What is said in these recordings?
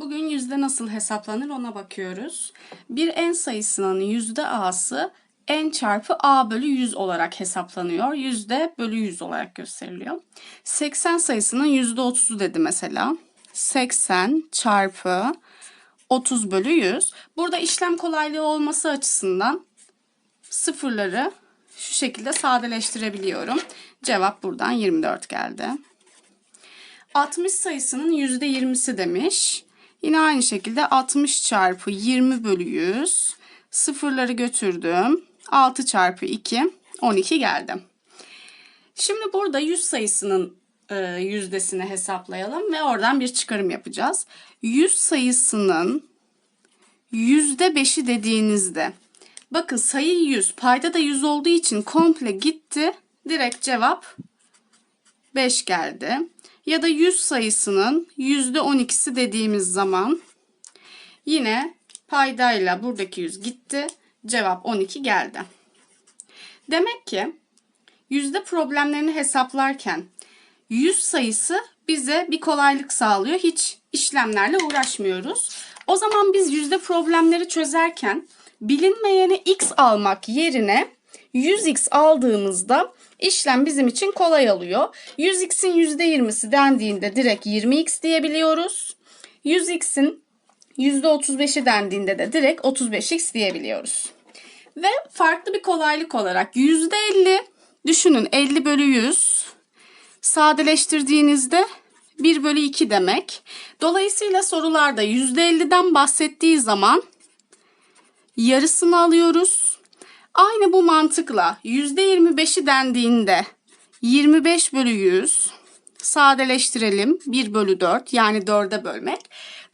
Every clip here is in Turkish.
Bugün yüzde nasıl hesaplanır ona bakıyoruz. Bir n sayısının yüzde a'sı n çarpı a bölü 100 olarak hesaplanıyor. Yüzde bölü 100 olarak gösteriliyor. 80 sayısının yüzde 30'u dedi mesela. 80 çarpı 30 bölü 100. Burada işlem kolaylığı olması açısından sıfırları şu şekilde sadeleştirebiliyorum. Cevap buradan 24 geldi. 60 sayısının %20'si demiş. Yine aynı şekilde 60 çarpı 20 bölü 100. Sıfırları götürdüm. 6 çarpı 2 12 geldi. Şimdi burada 100 sayısının e, yüzdesini hesaplayalım ve oradan bir çıkarım yapacağız. 100 sayısının %5'i dediğinizde bakın sayı 100 payda da 100 olduğu için komple gitti. Direkt cevap 5 geldi. Ya da 100 sayısının %12'si dediğimiz zaman yine paydayla buradaki 100 gitti. Cevap 12 geldi. Demek ki yüzde problemlerini hesaplarken 100 sayısı bize bir kolaylık sağlıyor. Hiç işlemlerle uğraşmıyoruz. O zaman biz yüzde problemleri çözerken bilinmeyeni x almak yerine 100x aldığımızda işlem bizim için kolay oluyor. 100x'in %20'si dendiğinde direkt 20x diyebiliyoruz. 100x'in %35'i dendiğinde de direkt 35x diyebiliyoruz. Ve farklı bir kolaylık olarak %50 düşünün 50 bölü 100 sadeleştirdiğinizde 1 bölü 2 demek. Dolayısıyla sorularda %50'den bahsettiği zaman yarısını alıyoruz. Aynı bu mantıkla %25'i dendiğinde 25 bölü 100 sadeleştirelim 1 bölü 4 yani 4'e bölmek.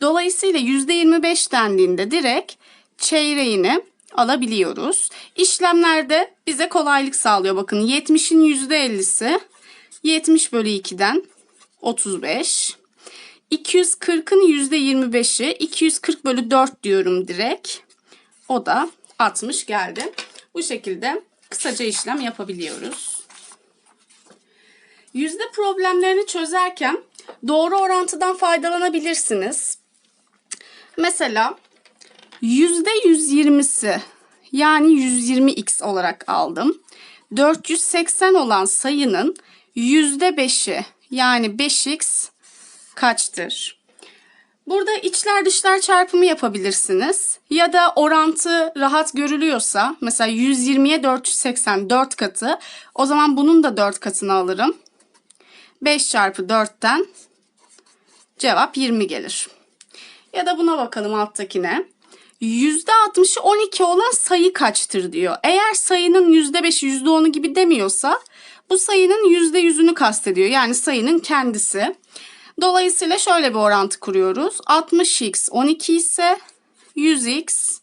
Dolayısıyla %25 dendiğinde direkt çeyreğini alabiliyoruz. İşlemlerde bize kolaylık sağlıyor. Bakın 70'in %50'si 70 bölü 2'den 35. 240'ın %25'i 240 bölü 4 diyorum direkt. O da 60 geldi. Bu şekilde kısaca işlem yapabiliyoruz. Yüzde problemlerini çözerken doğru orantıdan faydalanabilirsiniz. Mesela yüzde 120'si yani 120x olarak aldım. 480 olan sayının yüzde 5'i yani 5x kaçtır? Burada içler dışlar çarpımı yapabilirsiniz. Ya da orantı rahat görülüyorsa mesela 120'ye 480 4 katı o zaman bunun da 4 katını alırım. 5 çarpı 4'ten cevap 20 gelir. Ya da buna bakalım alttakine. %60'ı 12 olan sayı kaçtır diyor. Eğer sayının %5'i %10'u gibi demiyorsa bu sayının %100'ünü kastediyor. Yani sayının kendisi. Dolayısıyla şöyle bir orantı kuruyoruz. 60x 12 ise 100x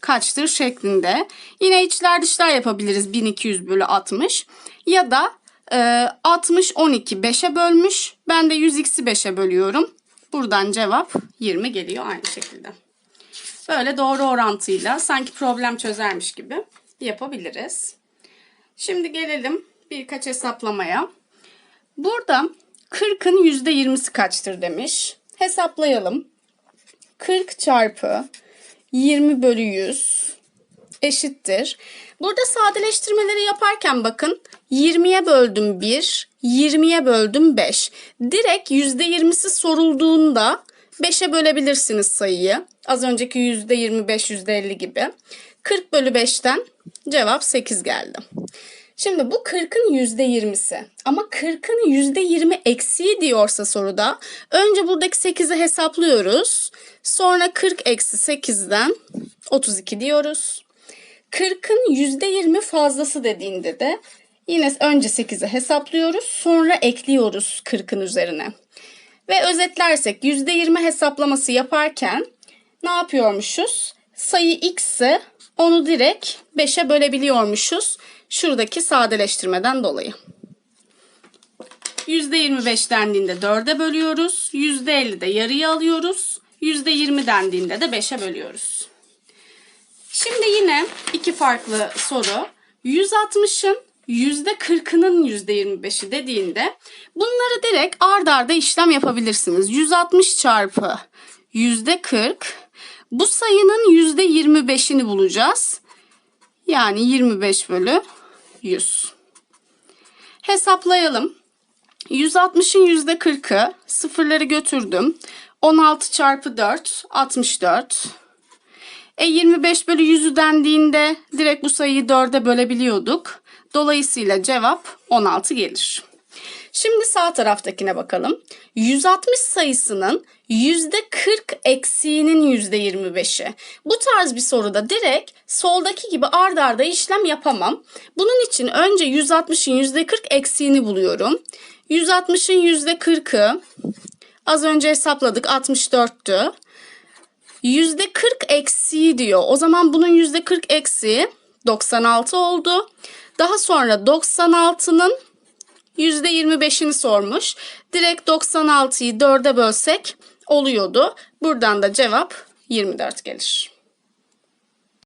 kaçtır şeklinde. Yine içler dışlar yapabiliriz 1200 bölü 60. Ya da e, 60 12 5'e bölmüş. Ben de 100x'i 5'e bölüyorum. Buradan cevap 20 geliyor aynı şekilde. Böyle doğru orantıyla sanki problem çözermiş gibi yapabiliriz. Şimdi gelelim birkaç hesaplamaya. Burada 40'ın %20'si kaçtır demiş. Hesaplayalım. 40 çarpı 20 bölü 100 eşittir. Burada sadeleştirmeleri yaparken bakın 20'ye böldüm 1, 20'ye böldüm 5. Direkt %20'si sorulduğunda 5'e bölebilirsiniz sayıyı. Az önceki %25, %50 gibi. 40 bölü 5'ten cevap 8 geldi. Şimdi bu 40'ın %20'si ama 40'ın %20 eksiği diyorsa soruda önce buradaki 8'i hesaplıyoruz. Sonra 40 eksi 8'den 32 diyoruz. 40'ın %20 fazlası dediğinde de yine önce 8'i hesaplıyoruz sonra ekliyoruz 40'ın üzerine. Ve özetlersek %20 hesaplaması yaparken ne yapıyormuşuz? Sayı x ise onu direkt 5'e bölebiliyormuşuz. Şuradaki sadeleştirmeden dolayı. %25 dendiğinde 4'e bölüyoruz. %50 de yarıya alıyoruz. %20 dendiğinde de 5'e bölüyoruz. Şimdi yine iki farklı soru. 160'ın %40'ının %25'i dediğinde bunları direkt ard arda işlem yapabilirsiniz. 160 çarpı yüzde 40. Bu sayının yüzde 25'ini bulacağız. Yani 25 bölü 100. Hesaplayalım. 160'ın yüzde 40'ı sıfırları götürdüm. 16 çarpı 4 64. E 25 bölü 100'ü dendiğinde direkt bu sayıyı 4'e bölebiliyorduk. Dolayısıyla cevap 16 gelir. Şimdi sağ taraftakine bakalım. 160 sayısının %40 eksiğinin %25'i. Bu tarz bir soruda direkt soldaki gibi ard arda işlem yapamam. Bunun için önce 160'ın %40 eksiğini buluyorum. 160'ın %40'ı az önce hesapladık 64'tü. %40 eksiği diyor. O zaman bunun %40 eksiği 96 oldu. Daha sonra 96'nın %25'ini sormuş. Direkt 96'yı 4'e bölsek oluyordu. Buradan da cevap 24 gelir.